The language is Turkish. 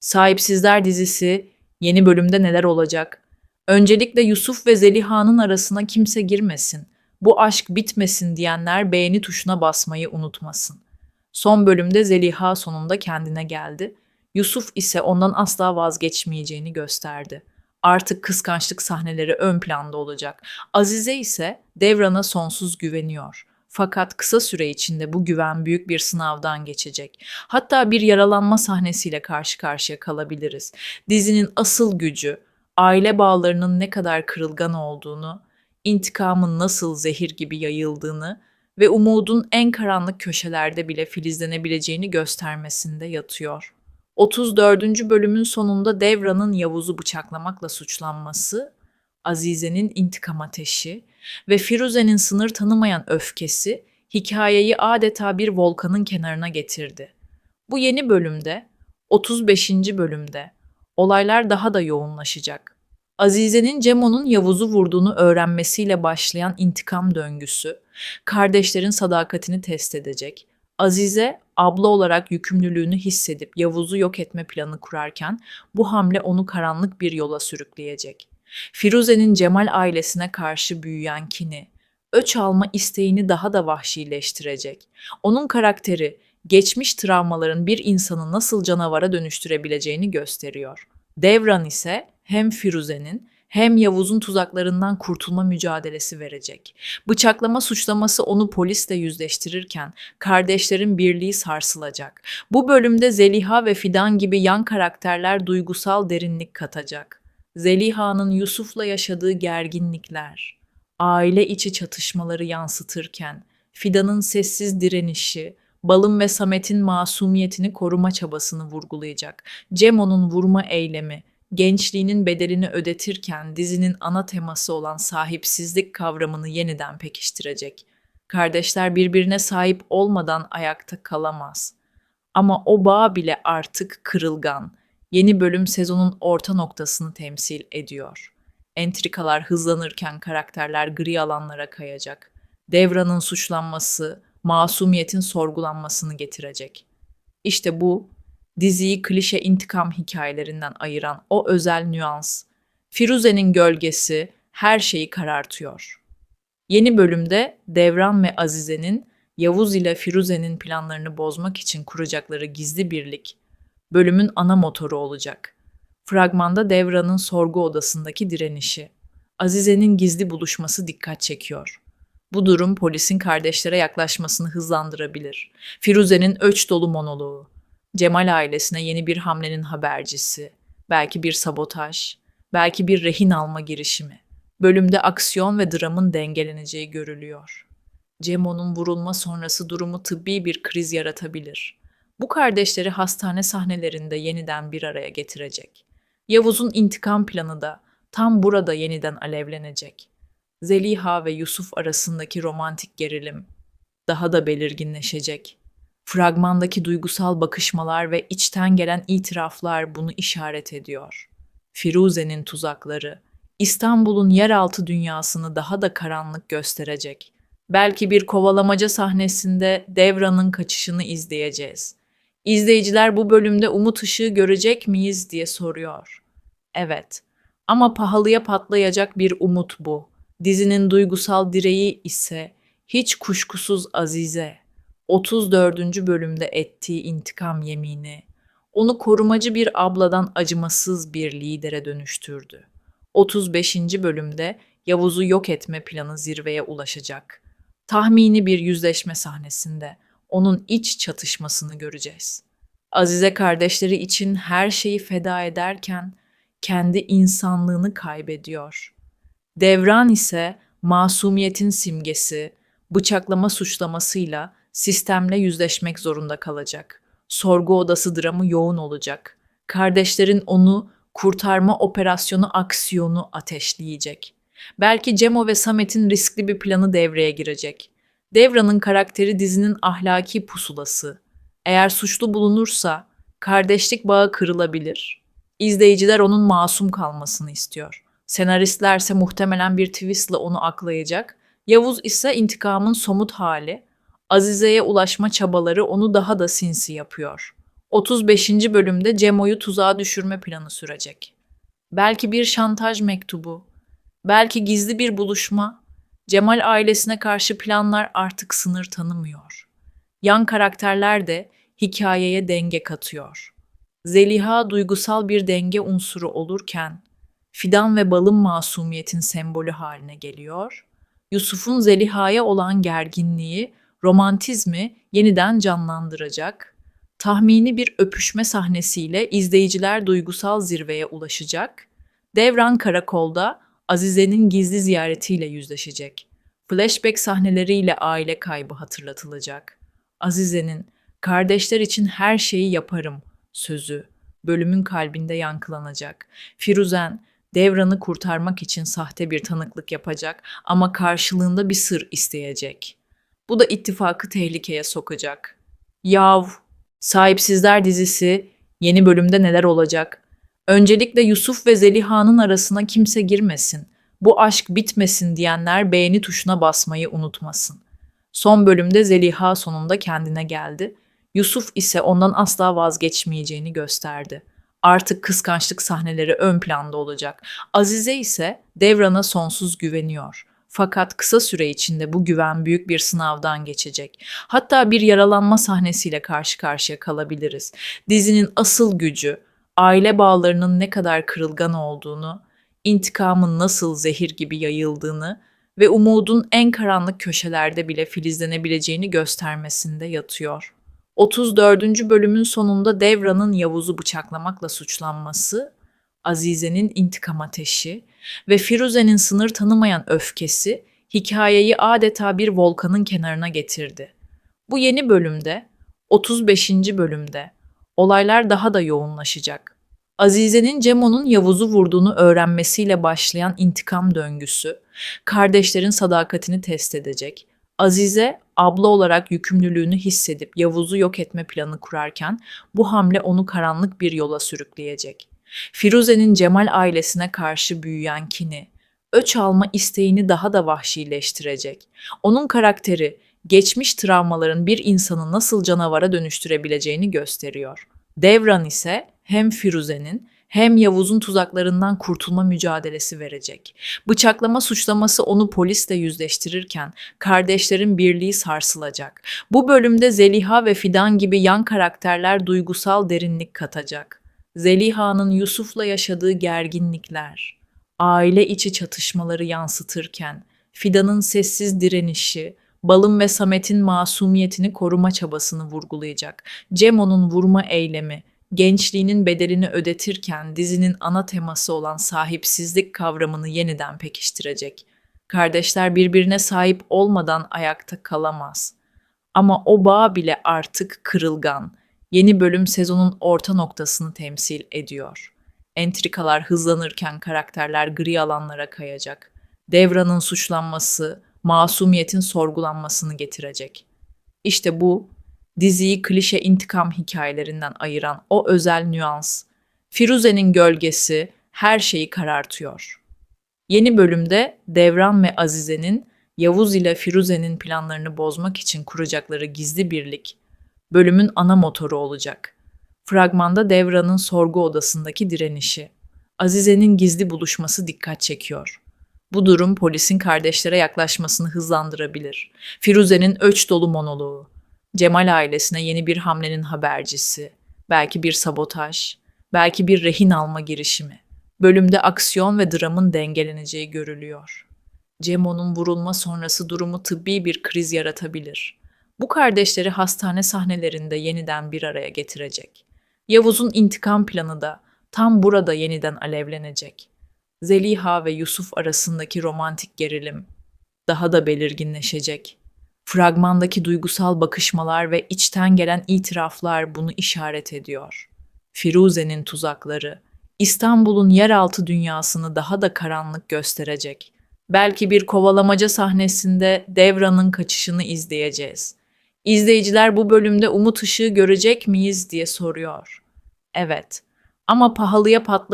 Sahipsizler dizisi yeni bölümde neler olacak? Öncelikle Yusuf ve Zeliha'nın arasına kimse girmesin. Bu aşk bitmesin diyenler beğeni tuşuna basmayı unutmasın. Son bölümde Zeliha sonunda kendine geldi. Yusuf ise ondan asla vazgeçmeyeceğini gösterdi. Artık kıskançlık sahneleri ön planda olacak. Azize ise Devran'a sonsuz güveniyor. Fakat kısa süre içinde bu güven büyük bir sınavdan geçecek. Hatta bir yaralanma sahnesiyle karşı karşıya kalabiliriz. Dizinin asıl gücü, aile bağlarının ne kadar kırılgan olduğunu, intikamın nasıl zehir gibi yayıldığını ve umudun en karanlık köşelerde bile filizlenebileceğini göstermesinde yatıyor. 34. bölümün sonunda Devran'ın Yavuz'u bıçaklamakla suçlanması, Azize'nin intikam ateşi ve Firuze'nin sınır tanımayan öfkesi hikayeyi adeta bir volkanın kenarına getirdi. Bu yeni bölümde, 35. bölümde olaylar daha da yoğunlaşacak. Azize'nin Cemo'nun Yavuz'u vurduğunu öğrenmesiyle başlayan intikam döngüsü, kardeşlerin sadakatini test edecek. Azize, abla olarak yükümlülüğünü hissedip Yavuz'u yok etme planı kurarken bu hamle onu karanlık bir yola sürükleyecek. Firuze'nin Cemal ailesine karşı büyüyen kini, öç alma isteğini daha da vahşileştirecek. Onun karakteri, geçmiş travmaların bir insanı nasıl canavara dönüştürebileceğini gösteriyor. Devran ise hem Firuze'nin hem Yavuz'un tuzaklarından kurtulma mücadelesi verecek. Bıçaklama suçlaması onu polisle yüzleştirirken kardeşlerin birliği sarsılacak. Bu bölümde Zeliha ve Fidan gibi yan karakterler duygusal derinlik katacak. Zeliha'nın Yusuf'la yaşadığı gerginlikler, aile içi çatışmaları yansıtırken Fidan'ın sessiz direnişi, Balın ve Samet'in masumiyetini koruma çabasını vurgulayacak. Cemo'nun vurma eylemi, gençliğinin bedelini ödetirken dizinin ana teması olan sahipsizlik kavramını yeniden pekiştirecek. Kardeşler birbirine sahip olmadan ayakta kalamaz. Ama o bağ bile artık kırılgan. Yeni bölüm sezonun orta noktasını temsil ediyor. Entrikalar hızlanırken karakterler gri alanlara kayacak. Devran'ın suçlanması, masumiyetin sorgulanmasını getirecek. İşte bu diziyi klişe intikam hikayelerinden ayıran o özel nüans, Firuze'nin gölgesi her şeyi karartıyor. Yeni bölümde Devran ve Azize'nin Yavuz ile Firuze'nin planlarını bozmak için kuracakları gizli birlik bölümün ana motoru olacak. Fragmanda Devran'ın sorgu odasındaki direnişi, Azize'nin gizli buluşması dikkat çekiyor. Bu durum polisin kardeşlere yaklaşmasını hızlandırabilir. Firuze'nin öç dolu monoloğu, Cemal ailesine yeni bir hamlenin habercisi, belki bir sabotaj, belki bir rehin alma girişimi. Bölümde aksiyon ve dramın dengeleneceği görülüyor. Cemo'nun vurulma sonrası durumu tıbbi bir kriz yaratabilir. Bu kardeşleri hastane sahnelerinde yeniden bir araya getirecek. Yavuz'un intikam planı da tam burada yeniden alevlenecek. Zeliha ve Yusuf arasındaki romantik gerilim daha da belirginleşecek. Fragmandaki duygusal bakışmalar ve içten gelen itiraflar bunu işaret ediyor. Firuze'nin tuzakları, İstanbul'un yeraltı dünyasını daha da karanlık gösterecek. Belki bir kovalamaca sahnesinde Devran'ın kaçışını izleyeceğiz. İzleyiciler bu bölümde umut ışığı görecek miyiz diye soruyor. Evet ama pahalıya patlayacak bir umut bu. Dizinin duygusal direği ise hiç kuşkusuz Azize. 34. bölümde ettiği intikam yemini onu korumacı bir abladan acımasız bir lidere dönüştürdü. 35. bölümde Yavuz'u yok etme planı zirveye ulaşacak. Tahmini bir yüzleşme sahnesinde onun iç çatışmasını göreceğiz. Azize kardeşleri için her şeyi feda ederken kendi insanlığını kaybediyor. Devran ise masumiyetin simgesi, bıçaklama suçlamasıyla sistemle yüzleşmek zorunda kalacak. Sorgu odası dramı yoğun olacak. Kardeşlerin onu kurtarma operasyonu aksiyonu ateşleyecek. Belki Cemo ve Samet'in riskli bir planı devreye girecek. Devran'ın karakteri dizinin ahlaki pusulası. Eğer suçlu bulunursa kardeşlik bağı kırılabilir. İzleyiciler onun masum kalmasını istiyor. Senaristlerse muhtemelen bir twistle onu aklayacak. Yavuz ise intikamın somut hali. Azize'ye ulaşma çabaları onu daha da sinsi yapıyor. 35. bölümde Cemo'yu tuzağa düşürme planı sürecek. Belki bir şantaj mektubu, belki gizli bir buluşma. Cemal ailesine karşı planlar artık sınır tanımıyor. Yan karakterler de hikayeye denge katıyor. Zeliha duygusal bir denge unsuru olurken Fidan ve Bal'ın masumiyetin sembolü haline geliyor. Yusuf'un Zeliha'ya olan gerginliği, romantizmi yeniden canlandıracak. Tahmini bir öpüşme sahnesiyle izleyiciler duygusal zirveye ulaşacak. Devran karakolda Azize'nin gizli ziyaretiyle yüzleşecek. Flashback sahneleriyle aile kaybı hatırlatılacak. Azize'nin kardeşler için her şeyi yaparım sözü bölümün kalbinde yankılanacak. Firuzen Devran'ı kurtarmak için sahte bir tanıklık yapacak ama karşılığında bir sır isteyecek. Bu da ittifakı tehlikeye sokacak. Yav, Sahipsizler dizisi yeni bölümde neler olacak? Öncelikle Yusuf ve Zeliha'nın arasına kimse girmesin. Bu aşk bitmesin diyenler beğeni tuşuna basmayı unutmasın. Son bölümde Zeliha sonunda kendine geldi. Yusuf ise ondan asla vazgeçmeyeceğini gösterdi. Artık kıskançlık sahneleri ön planda olacak. Azize ise Devran'a sonsuz güveniyor. Fakat kısa süre içinde bu güven büyük bir sınavdan geçecek. Hatta bir yaralanma sahnesiyle karşı karşıya kalabiliriz. Dizinin asıl gücü, aile bağlarının ne kadar kırılgan olduğunu, intikamın nasıl zehir gibi yayıldığını ve umudun en karanlık köşelerde bile filizlenebileceğini göstermesinde yatıyor. 34. bölümün sonunda Devran'ın Yavuz'u bıçaklamakla suçlanması, Azize'nin intikam ateşi ve Firuze'nin sınır tanımayan öfkesi hikayeyi adeta bir volkanın kenarına getirdi. Bu yeni bölümde, 35. bölümde olaylar daha da yoğunlaşacak. Azize'nin Cemo'nun Yavuz'u vurduğunu öğrenmesiyle başlayan intikam döngüsü, kardeşlerin sadakatini test edecek. Azize, abla olarak yükümlülüğünü hissedip Yavuz'u yok etme planı kurarken bu hamle onu karanlık bir yola sürükleyecek. Firuze'nin Cemal ailesine karşı büyüyen kini, öç alma isteğini daha da vahşileştirecek. Onun karakteri, geçmiş travmaların bir insanı nasıl canavara dönüştürebileceğini gösteriyor. Devran ise hem Firuze'nin hem Yavuz'un tuzaklarından kurtulma mücadelesi verecek. Bıçaklama suçlaması onu polisle yüzleştirirken kardeşlerin birliği sarsılacak. Bu bölümde Zeliha ve Fidan gibi yan karakterler duygusal derinlik katacak. Zeliha'nın Yusuf'la yaşadığı gerginlikler, aile içi çatışmaları yansıtırken Fidan'ın sessiz direnişi, Balın ve Samet'in masumiyetini koruma çabasını vurgulayacak. Cemo'nun vurma eylemi, gençliğinin bedelini ödetirken dizinin ana teması olan sahipsizlik kavramını yeniden pekiştirecek. Kardeşler birbirine sahip olmadan ayakta kalamaz. Ama o bağ bile artık kırılgan. Yeni bölüm sezonun orta noktasını temsil ediyor. Entrikalar hızlanırken karakterler gri alanlara kayacak. Devran'ın suçlanması, masumiyetin sorgulanmasını getirecek. İşte bu diziyi klişe intikam hikayelerinden ayıran o özel nüans, Firuze'nin gölgesi her şeyi karartıyor. Yeni bölümde Devran ve Azize'nin Yavuz ile Firuze'nin planlarını bozmak için kuracakları gizli birlik, bölümün ana motoru olacak. Fragmanda Devran'ın sorgu odasındaki direnişi, Azize'nin gizli buluşması dikkat çekiyor. Bu durum polisin kardeşlere yaklaşmasını hızlandırabilir. Firuze'nin öç dolu monoloğu, Cemal ailesine yeni bir hamlenin habercisi, belki bir sabotaj, belki bir rehin alma girişimi. Bölümde aksiyon ve dramın dengeleneceği görülüyor. Cemo'nun vurulma sonrası durumu tıbbi bir kriz yaratabilir. Bu kardeşleri hastane sahnelerinde yeniden bir araya getirecek. Yavuz'un intikam planı da tam burada yeniden alevlenecek. Zeliha ve Yusuf arasındaki romantik gerilim daha da belirginleşecek. Fragmandaki duygusal bakışmalar ve içten gelen itiraflar bunu işaret ediyor. Firuze'nin tuzakları, İstanbul'un yeraltı dünyasını daha da karanlık gösterecek. Belki bir kovalamaca sahnesinde Devran'ın kaçışını izleyeceğiz. İzleyiciler bu bölümde umut ışığı görecek miyiz diye soruyor. Evet ama pahalıya patlayacak